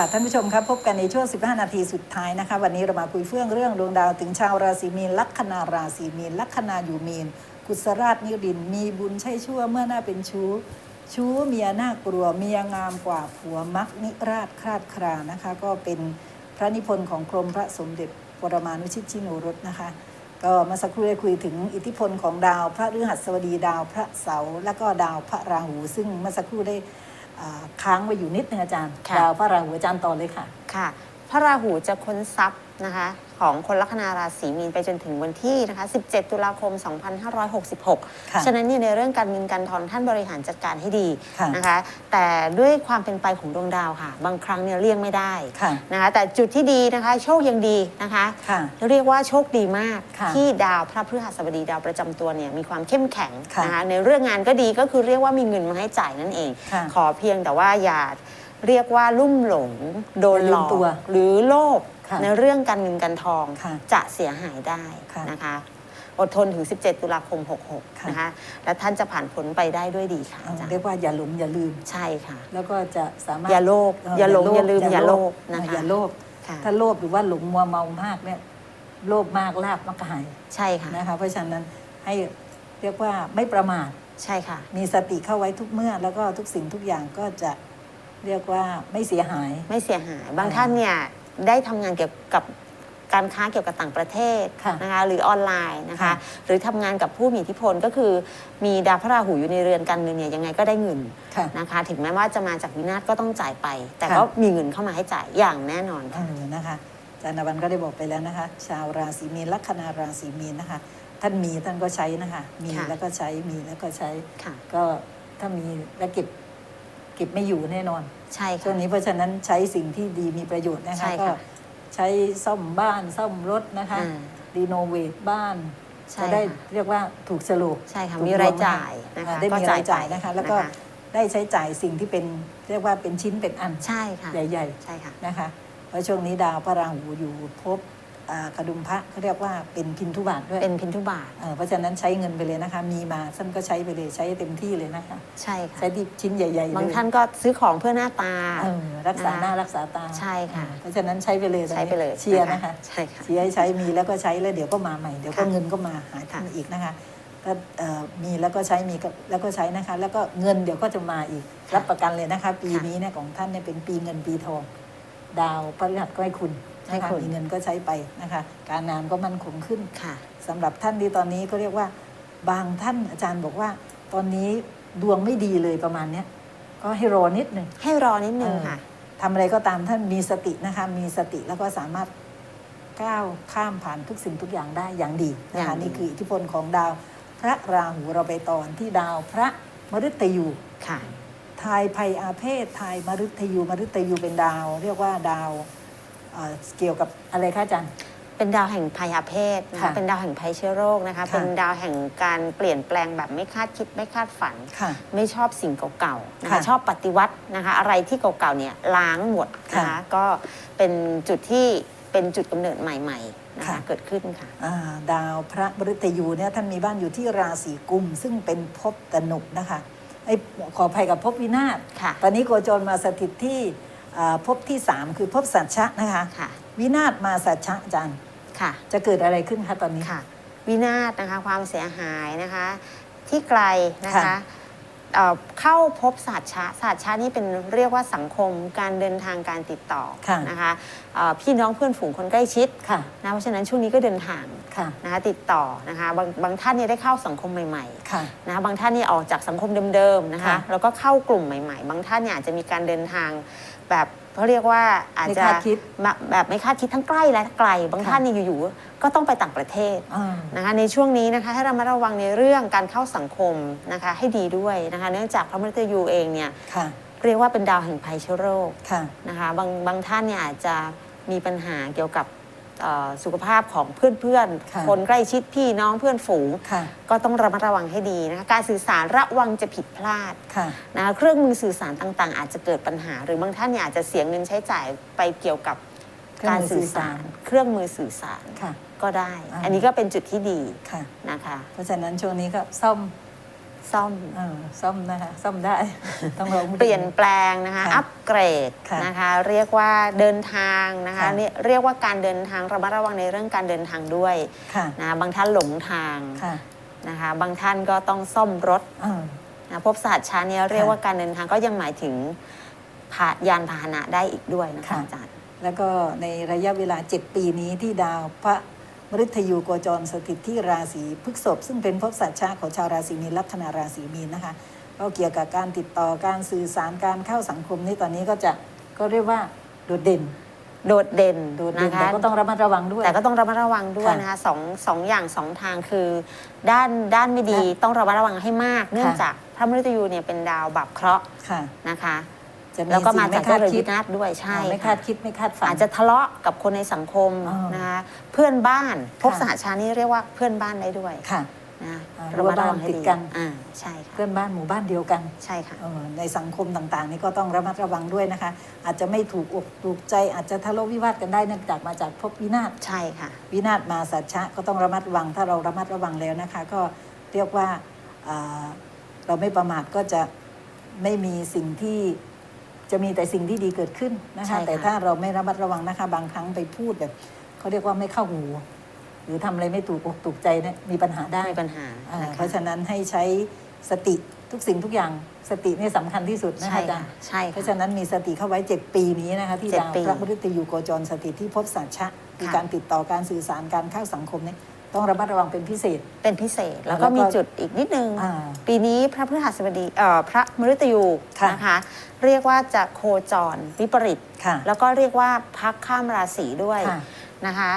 ค่ะท่านผู้ชมครับพบกันในช่วง 15 นาทีสุดท้ายนะคะ วันนี้เรามาคุยเฟื่องเรื่องดวงดาวถึงชาวราศีมีนลัคนาราศีมีนลัคนาอยู่มีน กุศราชนิริน มีบุญใช่ชั่วเมื่อหน้าเป็นชู้ ชู้เมียน่ากลัวเมียงามกว่าผัวมักนิราชคราดครานะคะ ก็เป็นพระนิพนธ์ของกรมพระสมเด็จปรมานุชิตชิโนรสนะคะ ก็มาสักครู่ได้คุยถึงอิทธิพลของดาว พระฤหัสบดีดาวพระเสาร์และก็ดาวพระราหู ซึ่งมื่อสักครู่ได้ ค้างไว้อยู่นิดนึงอาจารย์ค่ะดาวพระราหูอาจารย์ต่อเลยค่ะ ค่ะ พระราหูจะค้นทรัพย์นะคะ ของคนลัคนาราศีมีนไปจนถึงวันที่นะคะ 17 ตุลาคม 2566ค่ะฉะนั้นเนี่ยในเรื่องการเงินการทองท่านบริหารจัดการให้ดีค่ะนะคะ แต่ด้วยความเป็นไปของดวงดาวค่ะ บางครั้งเนี่ยเลี่ยงไม่ได้ค่ะนะคะแต่จุดที่ดีนะคะ โชคยังดีนะคะค่ะเรียกว่าโชคดีมากค่ะที่ดาวพระพฤหัสบดีดาวประจำตัวเนี่ยมีความเข้มแข็งค่ะนะคะในเรื่องงานก็ดีก็คือเรียกว่ามีเงินมาให้จ่ายนั่นเองค่ะขอเพียงแต่ว่าอย่าเรียกว่าลุ่มหลง โดนหลอกอย่าลืมตัวหรือโลภ ค่ะในเรื่องการเงินการทองค่ะจะเสียหายได้ค่ะนะคะอดทนถึง 17 ตุลาคม66ค่ะนะคะ และท่านจะผ่านพ้นไปได้ด้วยดีค่ะเอาอาจารย์เรียกว่าอย่าหลงอย่าลืม ใช่ค่ะ แล้วก็จะสามารถอย่าโลภเอย่าหลงอย่าลืมอย่าโลภนะคะอย่าโลภค่ะ ถ้าโลภหรือว่าหลงมัวเมามากเนี่ยโลภมากลาบมักกะหายใช่ค่ะ นะคะ เพราะฉะนั้นให้เรียกว่าไม่ประมาท ใช่ค่ะ มีสติเข้าไว้ทุกเมื่อ แล้วก็ทุกสิ่งทุกอย่างก็จะเรียกว่าไม่เสียหาย ไม่เสียหาย บางอ่าท่านเนี่ย ได้ทำงานเกี่ยวกับการค้าเกี่ยวกับต่างประเทศค่ะนะคะหรือออนไลน์นะคะค่ะ หรือทำงานกับผู้มีอิทธิพลก็คือ มีดาวพระราหูอยู่ในเรือนการเงินเนี่ยยังไงก็ได้เงินค่ะ นะคะ ถึงแม้ว่าจะมาจากวินาศก็ต้องจ่ายไป แต่ค่ะ ก็มีเงินเข้ามาให้จ่ายอย่างแน่นอนเอค่ะอนะคะอาจารย์นวันก็ได้บอกไปแล้วนะคะ ชาวราศีมีนลัคนาราศีมีนนะคะ ท่านมีท่านก็ใช้นะคะ มีค่ะ แล้วก็ใช้มีแล้วก็ใช้ ค่ะ ก็ถ้ามีแล้วเก็บ เก็บไม่อยู่แน่นอน ใช่ช่วค่ะ งนี้เพราะฉะนั้นใช้สิ่งที่ดีมีประโยชน์นะใช่คะก็ค่ะใช้ซ่อมบ้านซ่อมรถนะคะอ่า รีโนเวทบ้านใช่จะได้ค่ะ เรียกว่าถูกสรุป ใช่ค่ะถูกมีรายจ่ายนะคะอ่าได้ก็มีรายจ่ายนะคะ แล้วก็นะคะได้ใช้จ่ายสิ่งที่เป็นเรียกว่าเป็นชิ้นเป็นอันใช่ค่ะใหญ่ใช่ค่ะ ๆนะคะ เพราะช่วงนี้ดาวพระราหูอยู่ภพอ่า กระดุมพระเขาเรียกว่าเป็นพินทุบาทด้วยเป็นพินทุบาทเอ่อเพราะฉะนั้นใช้เงินไปเลยนะคะ มีมาท่านก็ใช้ไปเลยใช้เต็มที่เลยนะคะ ใช่ค่ะใช้ที่ชิ้นใหญ่ๆเลยบางท่านก็ซื้อของเพื่อหน้าตาเออรักษานะคะหน้ารักษาตาใช่ค่ะเออเพราะฉะนั้นใช้ไปเลยตอนใช้นี้ไปเลยเชียร์นะคะใช่ค่ะเชียร์ให้ใช้มีแล้วก็ใช้แล้วเดี๋ยวก็มาใหม่เดี๋ยวก็ค่ะเงินก็มาหาท่านค่ะอีกนะคะถ้าเอ่อมีแล้วก็ใช้มีก็แล้วก็ใช้นะคะ แล้วก็เงินเดี๋ยวก็จะมาอีกรับประกันเลยนะคะ ปีนี้เนี่ยของท่านเนี่ยเป็นปีเงินปีทอง ดาวพฤหัสก็ให้คุณให้ นะคะคุณมีเงินก็ใช้ไปนะคะ การงานก็มั่นคงขึ้นค่ะสำหรับท่านที่ตอนนี้ก็เรียกว่า บางท่านอาจารย์บอกว่า ตอนนี้ดวงไม่ดีเลยประมาณเนี้ยก็ให้รอนิดหนึ่งให้รอนิดนึงค่ะทำอะไรก็ตามท่านมีสตินะคะ มีสติแล้วก็สามารถก้าวข้ามผ่านทุกสิ่งทุกอย่างได้อย่างดีนะอย่าคะงดีนี่คืออิทธิพลของดาว พระราหูเราไปตอนที่ดาวพระมฤตยูค่ะทายภัยอาเพศทายมฤตยูมฤตยูเป็นดาว เรียกว่าดาว เอ่อเกี่ยวกับอะไรคะอาจารย์ เป็นดาวแห่งพยาเพศนะคะค่ะเป็นดาวแห่งภัยเชื้อโรคนะคะ ค่ะ เป็นดาวแห่งการเปลี่ยนแปลงแบบไม่คาดคิดไม่คาดฝัน ค่ะ ไม่ชอบสิ่งเก่าๆนะคะค่ะชอบปฏิวัตินะคะ อะไรที่เก่าๆเนี่ยล้างหมดนะคะ ค่ะก็เป็นจุดที่เป็นจุดกำเนิดใหม่ๆนะคะค่ะ เกิดขึ้นค่ะ อ่าดาวพระมฤตยูเนี่ยท่านมีบ้านอยู่ที่ราศีกุม ซึ่งเป็นภพตนุนะคะไอ้ยขออภัยกับภพวินาศค่ะ ตอนนี้โคจรมาสถิตที่อ่า ภพที่ 3 คือภพสัจชะนะคะค่ะวินาศมาสัจชะอาจารย์ค่ะจะเกิดอะไรขึ้นคะตอนนี้ ค่ะ วินาศนะคะความเสียหายนะคะ ที่ไกลนะคะค่ะเอ่อเข้าพบศาสตร์ชาศาสตร์ชานี่เป็นเรียกว่าสังคมการเดินทางการติดต่อค่ะ นะคะเอ่อพี่น้องเพื่อนฝูงคนใกล้ชิดค่ะนะเพราะฉะนั้นช่วงนี้ก็เดินทางค่ะนะคะติดต่อนะคะบางบางท่านเนี่ยได้เข้าสังคมใหม่ค่ะๆนะคะบางท่านเนี่ยออกจากสังคมเดิมๆนะคะค่ะแล้วก็เข้ากลุ่มใหม่ ๆ บางท่านเนี่ยอาจจะมีการเดินทาง แบบเขาเรียกว่าอาจจะไม่คาดคิดมาแบบไม่คาดคิดทั้งใกล้และไกล บางค่ะท่านเนี่ยอยู่ๆก็ต้องไปต่างประเทศอ่านะคะในช่วงนี้นะคะให้เรามาระวังในเรื่องการเข้าสังคมนะคะให้ดีด้วยนะคะเนื่องจากพระมฤตยูเองเนี่ยค่ะเรียกว่าเป็นดาวแห่งภัยเชื้อโรคค่ะนะคะบางบางท่านเนี่ยอาจจะมีปัญหาเกี่ยวกับ เอ่อสุขภาพของเพื่อนค่ะ ๆ คนใกล้ชิดพี่น้องเพื่อนฝูง ค่ะ ก็ต้องระมัดระวังให้ดีนะคะการสื่อสารระวังจะผิดพลาดค่ะ นะคะเครื่องมือสื่อสารต่างๆ อาจจะเกิดปัญหา หรือบางท่านเนี่ยอาจจะเสียเงินใช้จ่ายไปเกี่ยวกับเครื่องการมือสื่สื่ออสาสารรเครื่องมือสื่อสารค่ะ ก็ได้ อ่า อันนี้ก็เป็นจุดที่ดีค่ะ นะคะ เพราะฉะนั้นช่วงนี้ก็ซ่อม ซ่อมเออซ่อมนะคะซ่อมได้ ต้องลองดู เปลี่ยนแปลงนะคะ ค่ะอัปเกรดค่ะนะคะ เรียกว่าเดินทางนะคะค่ะเนี่ยเรียกว่าการเดินทางระมัดระวังในเรื่องการเดินทางด้วยค่ะนะบางท่านหลงทางค่ะนะคะ บางท่านก็ต้องซ่อมรถเออนะพบสหัสช้าเนี่ยเรียกค่ะว่าการเดินทางก็ยังหมายถึงพายานพาหนะได้อีกด้วยนะคะค่ะ อาจารย์ แล้วก็ในระยะเวลา 7 ปีนี้ที่ดาวพระ มฤตยูโกจรสถิตที่ราศีพฤษภซึ่งเป็นภพสัตว์ชาของชาวราศีมีนลัคนาราศีมีนนะคะก็เกี่ยวกับการติดต่อการสื่อสารการเข้าสังคมนี่ตอนนี้ก็จะก็เรียกว่าโดดเด่นโดดเด่นโดดเด่นนะคะแต่ก็ต้องระมัดระวังด้วย แต่ก็ต้องระมัดระวังด้วยค่ะนะคะสองสองอย่างสองทางคือ ด้านด้านไม่ดีค่ะต้องระมัดระวังให้มาก เนื่องค่ะจากพระมฤตยูเนี่ยเป็นดาวบับเคราะห์ค่ะนะคะ จะมีแล้วก็มาสิ่งจากไม่คาดเรื่องคิวิดนาศด้วยใช่ไม่ค่ะคาดคิดไม่คาดฝันอาจจะทะเลาะกับคนในสังคมอ๋อนะคะเพื่อนบ้านพบค่ะสหชานี่เรียกว่าเพื่อนบ้านได้ด้วยค่ะนะอ่าระมัดระวังให้รั้วบ้านติดดีกันอ่าใช่ค่ะเพื่อนบ้านหมู่บ้านเดียวกันใช่ค่ะเอ่อในสังคมต่างๆ นี่ก็ต้องระมัดระวังด้วยนะคะ อาจจะไม่ถูกอกถูกใจอาจจะทะเลาะวิวาทกันได้เนื่องจากมาจากภพวินาศใช่ค่ะ วินาศมาสัจฉะก็ต้องระมัดระวังถ้าเราระมัดระวังแล้วนะคะ ก็เรียกว่าอ่าเราไม่ประมาทก็จะไม่มีสิ่งที่ จะมีแต่สิ่งที่ดีเกิดขึ้นนะใช่คะค่ะ แต่ถ้าเราไม่ระมัดระวังนะคะ บางครั้งไปพูดแบบเขาเรียกว่าไม่เข้าหูหรือทำอะไรไม่ถูกอกถูกใจเนี่ยมีปัญหาได้ มีปัญหาอ่านะคะเพราะฉะนั้นให้ใช้สติทุกสิ่งทุกอย่างสตินี่สำคัญที่สุดนะใช่คะอาจารค่ะย์ใช่เพค่ะราะฉะนั้นมีสติเข้าไว้ 7 ปีนี้นะคะที่เจ็ดดาวปีพระมฤตยูโกจรสถิตที่พบสัจฉะคือค่ะ การติดต่อการสื่อสารการเข้าสังคมเนี่ย ต้องระมัดระวังเป็นพิเศษ เป็นพิเศษ แล้วแล้ก็วก็มีจุดอีกนิดนึง อ่าปีนี้พระพฤหัสบดีเอ่อพระมฤตยูค่ะ นะคะ เรียกว่าจะโคจรวิปริต ค่ะ แล้วก็เรียกว่าพักข้ามราศีด้วยค่ะ นะคะ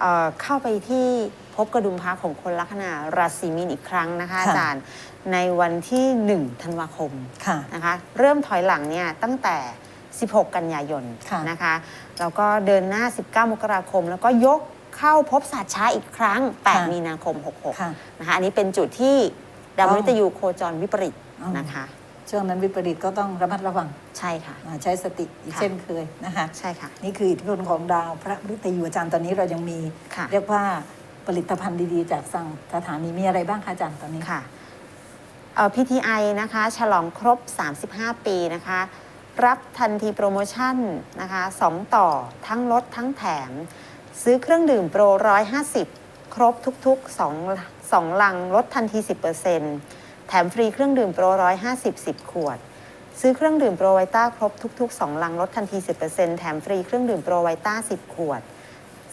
เอ่อเข้าไปที่พบกระดุมพระของคนลัคนาราศีมีนอีกครั้งนะคะค่ะ อาจารย์ในวันที่ 1 ธันวาคมค่ะ นะคะเริ่มถอยหลังเนี่ยตั้งแต่ 16 กันยายนค่ะ นะคะแล้วก็เดินหน้า 19 มกราคม แล้วก็ยก เข้าพบศาสตร์ช้าอีกครั้ง 8 มีนาคม ค่ะ 66 นะคะ อันนี้เป็นจุดที่ดาวอ๋อมฤตยูโคจรวิปริตอ๋อ นะคะ ช่วงนั้นวิปริตก็ต้องระมัดระวังใช่ค่ะ อ่าใช้สติอีกค่ะ เช่นเคยนะคะ ใช่ค่ะ นี่คืออิทธิพลของดาวพระมฤตยูอาจารย์ตอนนี้เรายังมี ค่ะ เรียกว่าผลิตภัณฑ์ดีๆ จากสั่งสถานีมีอะไรบ้างคะอาจารย์ตอนนี้ ค่ะเอ่อ PTI นะคะ ฉลองครบ 35 ปีนะคะ รับทันทีโปรโมชั่นนะคะ 2 ต่อทั้งลดทั้งแถม ซื้อเครื่องดื่มโปร 150 ครบทุกๆ 2 2 ลังลดทันที 10%แถมฟรีเครื่องดื่มโปร 150 10 ขวด ซื้อเครื่องดื่มโปรไวต้าครบทุก ๆ 2 ลังลดทันที 10%แถมฟรีเครื่องดื่มโปรไวต้า 10 ขวด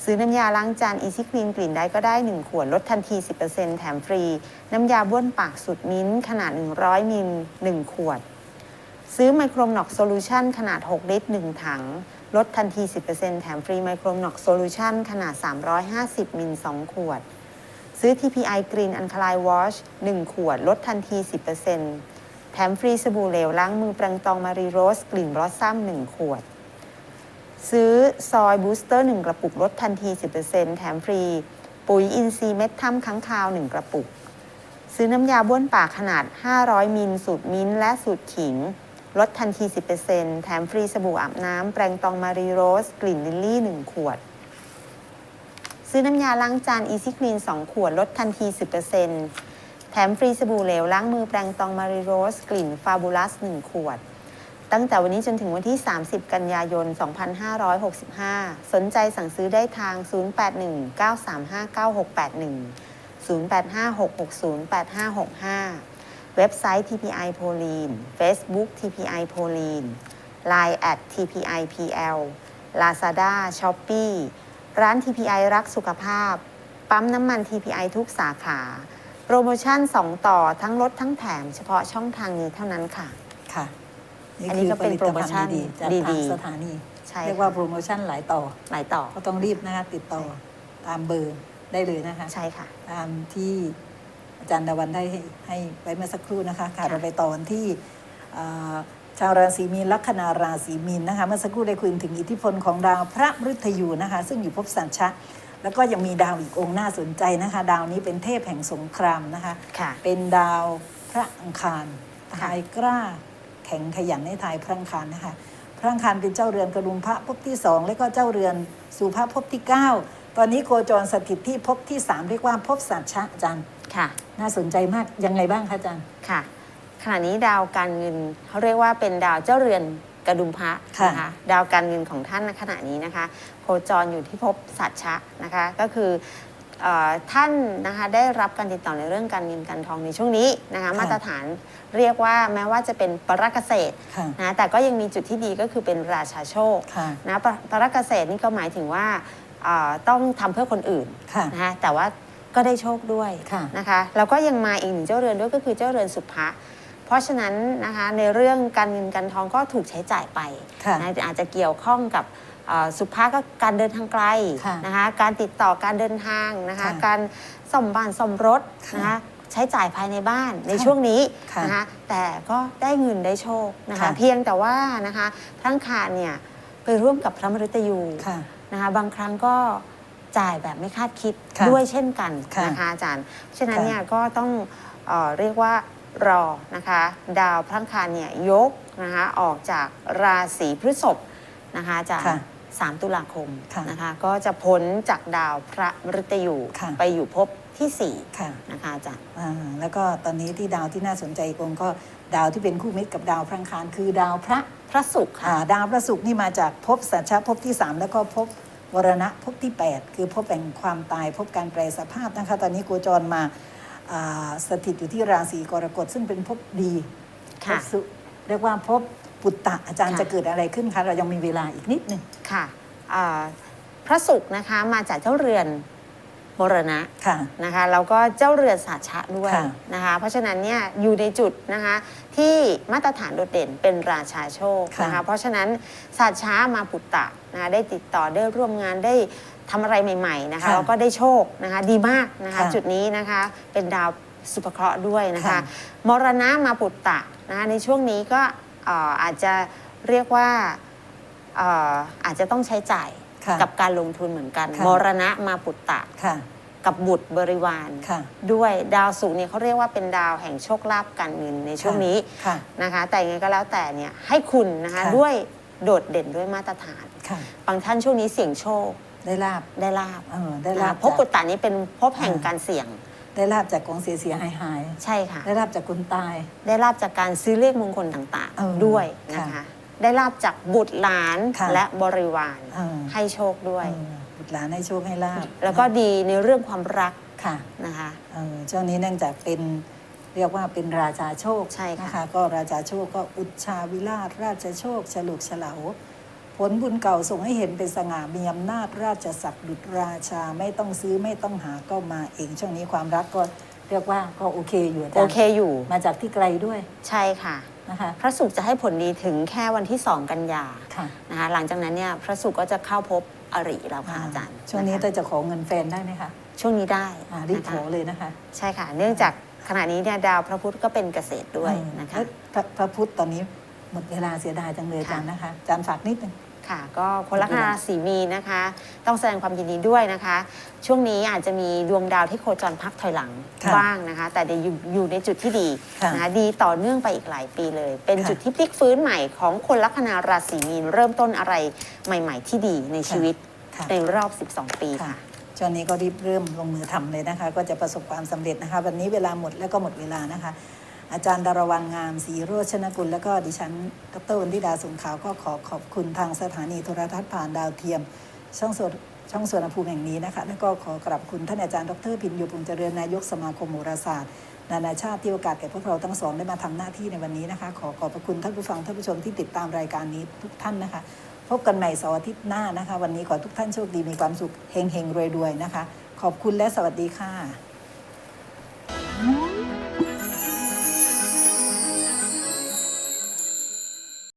ซื้อน้ำยาล้างจาน Easy Clean กลิ่นได้ก็ได้ 1 ขวดลดทันที 10%แถมฟรี น้ำยาบ้วนปากสุดมิ้นขนาด 100มิล1ขวด ซื้อไมโครน็อกโซลูชันขนาด 6 ลิตร 1 ถัง ลดทันที 10%แถมฟรีไมโครน็อกโซลูชันขนาด 350 มิล 2 ขวด ซื้อ TPI Green Alkaline Wash 1 ขวด ลดทันที 10%แถมฟรีสบู่เหลวล้างมือแปรงตองมารีโรส กลิ่นบลอสซัม 1 ขวด ซื้อซอยบูสเตอร์ 1 กระปุก ลดทันที 10%แถมฟรี ปุ๋ยอินทรีย์เม็ดถ้ำค้างคาว 1 กระปุก ซื้อน้ำยาบ้วนปากขนาด 500 มิล สูตรมิ้นและสูตรขิง ลดทันที 10%แถมฟรีสบู่อาบน้ำแปรงตองมารีโรส กลิ่นลิลลี่ 1 ขวด ซื้อน้ำยาล้างจาน Easy Clean 2 ขวด ลดทันที 10%แถมฟรีสบู่เหลว ล้างมือแปรงตองมารีโรส กลิ่นฟาบูลัส 1 ขวด ตั้งแต่วันนี้จนถึงวันที่ 30 กันยายน 2565 สนใจสั่งซื้อได้ทาง 0819359681 0856608565 เว็บไซต์ TPI Pauline Facebook TPI Pauline Line at TPI PL Lazada Shopee ร้าน TPI รักสุขภาพ ปั๊มน้ำมัน TPI ทุกสาขา โปรโมชั่น 2 ต่อทั้งลดทั้งแถมเฉพาะช่องทางนี้เท่านั้นค่ะ ค่ะอันนี้ก็เป็นโปรโมชั่นดีๆจากดีทางๆสถานีใช่เรียกค่ะว่าโปรโมชั่นหลายต่อหลายต่อ ก็ต้องรีบนะคะติดต่อตามเบอร์ได้เลยนะคะ ใช่ค่ะ ตามที่ อาจารย์ดาวันได้ให้ให้ไว้เมื่อสักครู่นะคะค่ะค่ะเราไปต่อกันที่อ่าชาวราศีมีนลัคนาราศีมีนนะคะเมื่อสักครู่ได้คุยถึงอิทธิพลของดาวพระมฤตยูนะคะ ซึ่งอยู่ภพสัญชะ แล้วก็ยังมีดาวอีกองค์น่าสนใจนะคะ ดาวนี้เป็นเทพแห่งสงครามนะคะค่ะเป็นดาวพระอังคารค่ะทายกล้าแข็งขยันในทายพระอังคารนะคะ พระอังคารเป็นเจ้าเรือนกระดุมพระภพที่สองและก็เจ้าเรือนสู่พระภพที่เก้าตอนนี้โคจรสถิตที่ภพที่สามเรียกว่าภพสัจฉะอาจารย์ ค่ะ น่าสนใจมากยังไงบ้างคะอาจารย์ ค่ะ ขณะนี้ดาวการเงินเขาเรียกว่าเป็นดาวเจ้าเรือนกระดุมพระค่ะนะคะดาวการเงินของท่านในขณะนี้นะคะโคจรอยู่ที่ภพสัตชะนะคะก็คือเออท่านนะคะได้รับการติดต่อในเรื่องการเงินการทองในช่วงนี้นะคะมาตรฐานเรียกว่าแม้ว่าจะเป็นปรกเกษตรค่ะ นะแต่ก็ยังมีจุดที่ดีก็คือเป็นราชาโชคค่ะ นะปรปรกเกษตรนี่ก็หมายถึงว่าเอ่อต้องทำเพื่อคนอื่นค่ะ นะคะแต่ว่า ก็ได้โชคด้วยค่ะนะคะแล้วก็ยังมาอีกหนึ่งเจ้าเรือนด้วยก็คือเจ้าเรือนสุภะเพราะฉะนั้นนะคะในเรื่องการเงินการทองก็ถูกใช้จ่ายไปค่ะนะอาจจะเกี่ยวข้องกับเอ่อสุภาก็การเดินทางไกลค่ะนะคะการติดต่อการเดินทางนะคะค่ะการซ่อมบ้านซ่อมรถค่ะนะคะใช้จ่ายภายในบ้านในค่ะช่วงนี้ค่ะนะคะแต่ก็ได้เงินได้โชคนะคะค่ะเพียงแต่ว่านะคะทั้งคารเนี่ยไปร่วมกับพระมฤตยูค่ะนะคะบางครั้งก็ จ่ายแบบไม่คาดคิดค่ะด้วยเช่นกันค่ะนะคะอาจารย์ เพราะฉะนั้นค่ะ เนี่ยก็ต้องเออเรียกว่ารอนะคะ ดาวพระอังคารเนี่ยยกนะคะออกจากราศีพฤษภนะคะอาจารย์ค่ะ3ตุลาคมค่ะนะคะ ก็จะพ้นจากดาวพระมฤตยูค่ะ ไปอยู่ภพที่ค่ะ4นะคะอาจารย์ อ่าแล้วก็ตอนนี้ที่ดาวที่น่าสนใจอีกองค์ก็ดาวที่เป็นคู่มิตรกับดาวพระอังคารคือดาวพระ พระศุกร์ค่ะอ่าดาวพระศุกร์นี่มาจากภพสัชชะภพที่ 3 แล้วก็ภพ วรณะภพที่ 8 คือภพแห่งความตายภพการแปรสภาพนะคะตอนนี้โคจรมาอ่าสถิตอยู่ที่ราศีกรกฎซึ่งเป็นภพดีภค่ะพสุเรียกว่าภพปุตตะอาจารย์ค่ะจะเกิดอะไรขึ้นคะเรายังมีเวลาอีกนิดหนึงค่ะอ่าพระศุกร์นะคะมาจากเจ้าเรือน มรณะค่ะ นะคะแล้วก็เจ้าเรือนสาชะด้วยค่ะ นะคะเพราะฉะนั้นเนี่ยอยู่ในจุดนะคะที่มาตรฐานโดดเด่นเป็นราชาโชคค่ะนะคะเพราะฉะนั้นสาชะมาปุตตะนะคะได้ติดต่อได้ร่วมงานได้ทำอะไรใหม่ๆนะคะค่ะแล้วก็ได้โชคนะคะดีมากนะคะค่ะจุดนี้นะคะเป็นดาวสุภเคราะห์ด้วยนะคะ ค่ะ มรณะมาปุตตะนะคะในช่วงนี้ก็เอ่ออาจจะเรียกว่า เอ่ออาจจะต้องใช้จ่าย ค่ะกับการลงทุนเหมือนกัน ค่ะ มรณะมาปุตตะ ค่ะ กับบุตรบริวาร ค่ะ ด้วยดาวศุกร์เนี่ยเขาเรียกว่าเป็นดาวแห่งโชคลาภการเงินในช่วงนี้ค่ะ นะคะ แต่ยังไงก็แล้วแต่เนี่ยให้คุณนะคะค่ะ ด้วยโดดเด่นด้วยมาตรฐาน ค่ะ บางท่านช่วงนี้เสี่ยงโชคได้ลาบได้ลาบเออได้นะลาคะบภพปุตตานี้เป็นภพแห่งอ่า การเสี่ยงได้ลาบจากของเสียเสียหายหายใช่ค่ะได้ลาบจากคนตาย ได้ลาบจากการซื้อเลขมงคลต่างเออๆด้วยนะค่ะ คะ ได้ลาบจากบุตรหลานค่ะ และบริวารเออให้โชคด้วยเออบุตรหลานให้โชคให้ลาบแล้วก็ดีในเรื่องความรักค่ะนะคะ เออช่วงนี้เนื่องจากเป็นเรียกว่าเป็นราชาโชคใช่ค่ะ นะคะ ก็ราชาโชคก็อุชชาวิราช ราชโชคฉลุกฉลาผลบุญเก่าส่งให้เห็นเป็นสง่ามีอำนาจราชศักดิ์ดุจราชาไม่ต้องซื้อไม่ต้องหาก็มาเองช่วงนี้ความรักก็ เรียกว่าก็โอเคอยู่อาจารย์โอเคอยู่ มาจากที่ไกลด้วยใช่ค่ะ นะคะพระศุกร์จะให้ผลดีถึงแค่วันที่2กันยาค่ะนะคะหลังจากนั้นเนี่ยพระศุกร์ก็จะเข้าพบอริแล้วค่ะอาจารย์ช่วงนี้ะคะถ้าจะขอเงินแฟนได้ไหมคะช่วงนี้ได้อ่ารีบนะขคะอเลยนะคะใช่ค่ะ เนื่องจากขณะนี้เนี่ยดาวพระพุธก็เป็นเกษตรด้วยเออนะคะแล้วพระพระพุทธตอนนี้หมดเวลาเสียดายจังเลยอาค่ะจารย์นะคะอาจารย์ฝากนิดนึง ค่ะ ก็คนลัคนาราศีมีนนะคะ ต้องแสดงความยินดีด้วยนะคะ ช่วงนี้อาจจะมีดวงดาวที่โคจรพักถอยหลังค่ะบ้างนะคะ แต่จะอยู่อยู่ในจุดที่ดีค่ะนะคะดีต่อเนื่องไปอีกหลายปีเลย เป็นค่ะจุดที่พลิกฟื้นใหม่ของคนลัคนาราศีมีน เริ่มต้นอะไรใหม่ ๆ ที่ดีในชีวิตค่ะ ในรอบ 12 ปีค่ะ ค่ะช่วงนี้ก็รีบเริ่มลงมือทำเลยนะคะ ก็จะประสบความสำเร็จนะคะ วันนี้เวลาหมดแล้วก็หมดเวลานะคะ อาจารย์ดารวันงามศรีโรชนกุล แล้วก็ดิฉันดรวันธิดาสุนขาวก็ขอขอบคุณทางสถานีโทรทัศน์ผ่านดาวเทียม ช่องส่วนช่องส่วนภูมิแห่งนี้นะคะ แล้วก็ขอกราบคุณท่านอาจารย์ดรพินยปุงเจริญนายกสมาคมโหราศาสตร์นานาชาติที่โอกาสแก่พวกเราทั้งสองได้มาทำหน้าที่ในวันนี้นะคะ ขอขอบพระคุณท่านผู้ฟังท่านผู้ชมที่ติดตามรายการนี้ทุกท่านนะคะ พบกันใหม่เสาร์อาทิตย์หน้านะคะ วันนี้ขอทุกท่านโชคดีมีความสุขเฮงเฮงรวยรวยนะคะ ขอบคุณและสวัสดีค่ะ